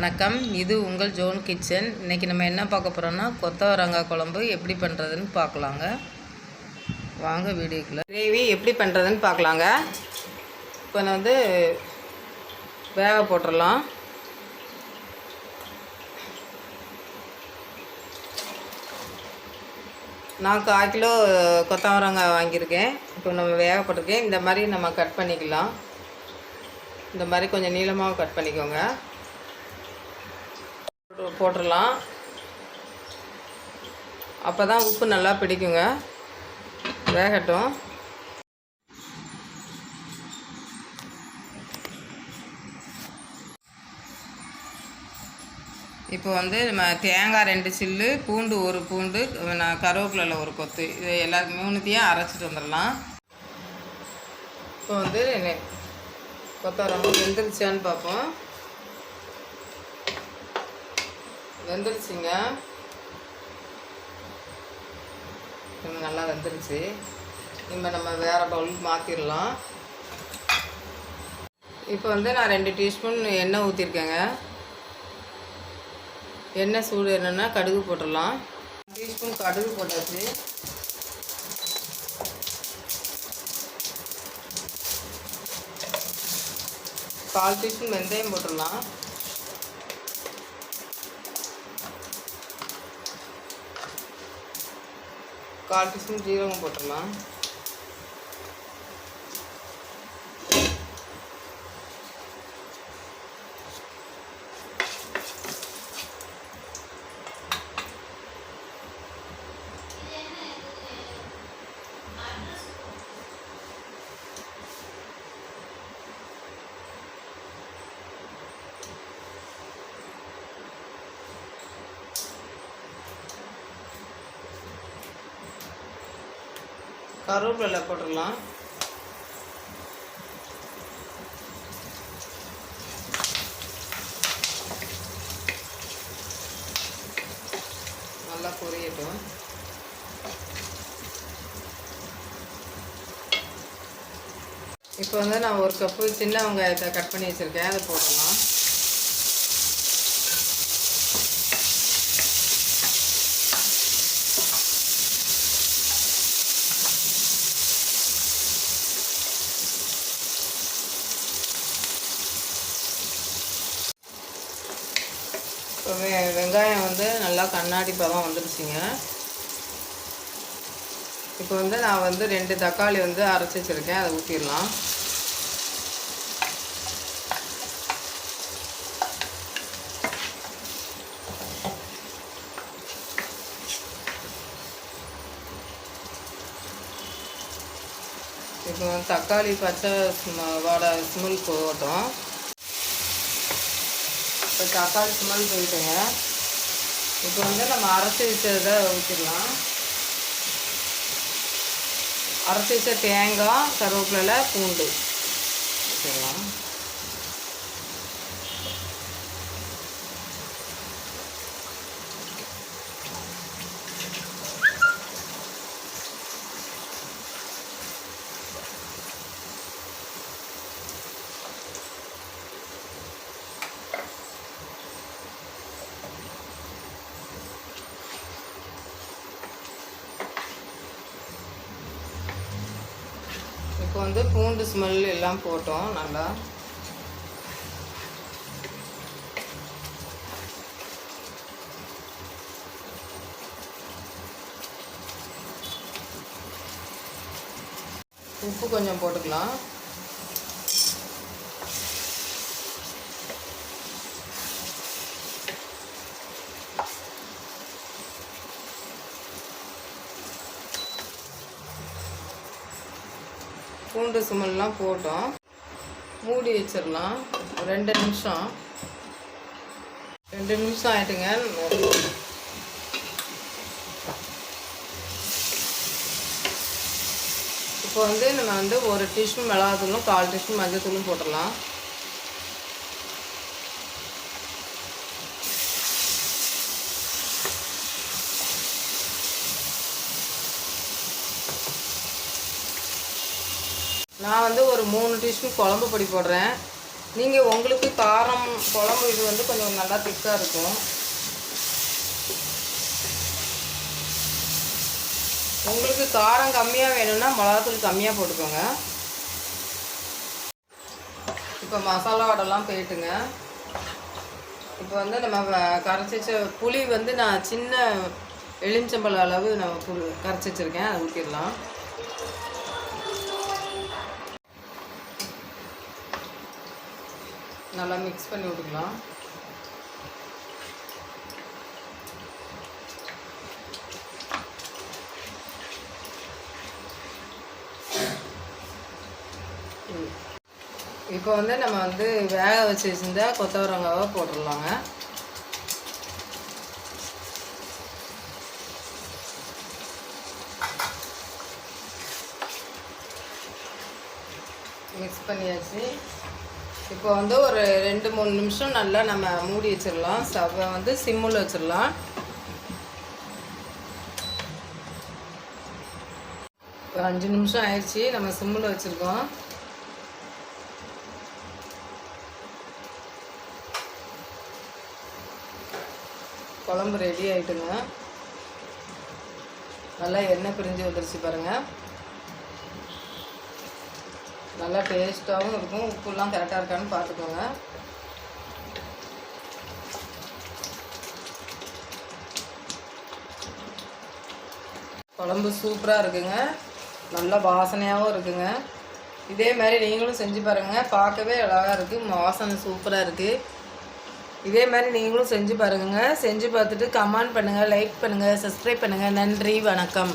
வணக்கம். இது உங்கள் ஜோன் கிச்சன். இன்றைக்கி நம்ம என்ன பார்க்க போகிறோம்னா கொத்தவரங்காய் குழம்பு எப்படி பண்ணுறதுன்னு பார்க்கலாங்க. வாங்க வீடியோக்குள்ள. கிரேவி எப்படி பண்ணுறதுன்னு பார்க்கலாங்க. இப்போ நான் வந்து வேக போட்டுடலாம் நான் கால் கிலோ கொத்தவரங்காய் வாங்கியிருக்கேன். இப்போ நம்ம வேக போட்டிருக்கேன். இந்த மாதிரி நம்ம கட் பண்ணிக்கலாம். இந்த மாதிரி கொஞ்சம் நீளமாக கட் பண்ணிக்கோங்க. போட்டுடலாம். அப்போ தான் உப்பு நல்லா பிடிக்குங்க. வேகட்டும். இப்போ வந்து நம்ம தேங்காய் ரெண்டு சில்லு பூண்டு ஒரு பூண்டு நான் கருவேப்பிலையில் ஒரு கொத்து. இது எல்லா மூணுத்தையும் அரைச்சிட்டு வந்துடலாம். இப்போ வந்து நெ- கொத்தவரங்காய் வெந்துருச்சான்னு பார்ப்போம். வெந்துருச்சுங்க. நல்லா வெந்துருச்சு. இப்போ நம்ம வேறு பவுல் மாற்றிடலாம் இப்போ வந்து நான் ரெண்டு டீஸ்பூன் எண்ணெய் ஊற்றிருக்கேங்க எண்ணெய் சூடு என்னென்னா கடுகு போட்டுடலாம். டீஸ்பூன் கடுகு போட்டாச்சு. கால் டீஸ்பூன் வெந்தயம் போட்டுடலாம். கால் டீஸ்பூன் ஜீரகம் போட்டுடலாம். கருவேப்பிலை போட்டுடலாம். நல்லா பொரியட்டும். இப்போ வந்து நான் ஒரு கப்பு சின்ன வெங்காயத்தை கட் பண்ணி வச்சுருக்கேன். அதை போடலாம் இப்போ வெ வெங்காயம் வந்து நல்லா கண்ணாடி பதம் வந்துருச்சுங்க. இப்போ வந்து நான் வந்து ரெண்டு தக்காளி வந்து அரைச்சி வச்சுருக்கேன். அதை ஊற்றிடலாம் இப்போ தக்காளி பச்சை வாடை ஸ்மெல் போகட்டும் இப்போ தக்காளி சுமந்து போயிட்டுங்க. இப்போ வந்து நம்ம அரைச்சி வச்சதை ஊற்றிடலாம் அரைச்சி வச்ச தேங்காய் கருவேப்பிலை பூண்டு ஊற்றிடலாம் இப்போ வந்து பூண்டு ஸ்மெல் எல்லாம் போட்டோம் நல்லா. உப்பு கொஞ்சம் போட்டுக்கலாம். பூண்டு சுமல்லாம் போட்டோம். மூடி வச்சிடலாம். ரெண்டு நிமிஷம். ரெண்டு நிமிஷம் ஆயிட்டுங்க. இப்போ வந்து நம்ம வந்து ஒரு டீஸ்பூன் மிளகாத்தூளும் கால் டீஸ்பூன் மஞ்சள் போட்டுடலாம். நான் வந்து ஒரு மூணு டீஸ்பூன் குழம்பு பொடி போடுறேன். நீங்கள் உங்களுக்கு காரம் குழம்பு இது வந்து கொஞ்சம் நல்லா திக்காக இருக்கும். உங்களுக்கு காரம் கம்மியாக வேணும்னா மிளகாத்தூள் கம்மியாக போட்டுக்கோங்க. இப்போ மசாலா வடைலாம் போயிட்டுங்க. இப்போ வந்து நம்ம கரைச்சி வச்ச புளி வந்து நான் சின்ன எலுமிச்சம்பழ அளவு நான் புளி கரைச்சி வச்சுருக்கேன் அதை ஊற்றிடலாம் நல்லா மிக்ஸ் பண்ணி விட்டுக்கலாம் ம். இப்போ வந்து நம்ம வந்து வேக வச்சு வச்சிருந்தா கொத்தவரங்காவை போட்டுடலாங்க மிக்ஸ் பண்ணியாச்சு இப்போ வந்து ஒரு ரெண்டு மூணு நிமிஷம் நல்லா நம்ம மூடி வச்சிடலாம். ஸ்டவ்வை வந்து சிம்மில் வச்சிடலாம். ஒரு அஞ்சு நிமிஷம் ஆயிடுச்சு. நம்ம சிம்மில் வச்சுருக்கோம். குழம்பு ரெடி ஆகிட்டுங்க நல்லா எண்ணெய் பிரிஞ்சு வந்துருச்சு பாருங்கள் நல்லா டேஸ்ட்டாகவும் இருக்கும். உப்புலாம் கரெக்டாக இருக்கான்னு பார்த்துக்கோங்க. குழம்பு சூப்பராக இருக்குங்க. நல்லா வாசனையாகவும் இருக்குங்க. இதே மாதிரி நீங்களும் செஞ்சு பாருங்கள் பார்க்கவே அழகாக இருக்குது வாசனை சூப்பராக இருக்குது இதே மாதிரி நீங்களும் செஞ்சு பாருங்க செஞ்சு பார்த்துட்டு கமெண்ட் பண்ணுங்கள் லைக் பண்ணுங்கள் சப்ஸ்கிரைப் பண்ணுங்கள் நன்றி வணக்கம்.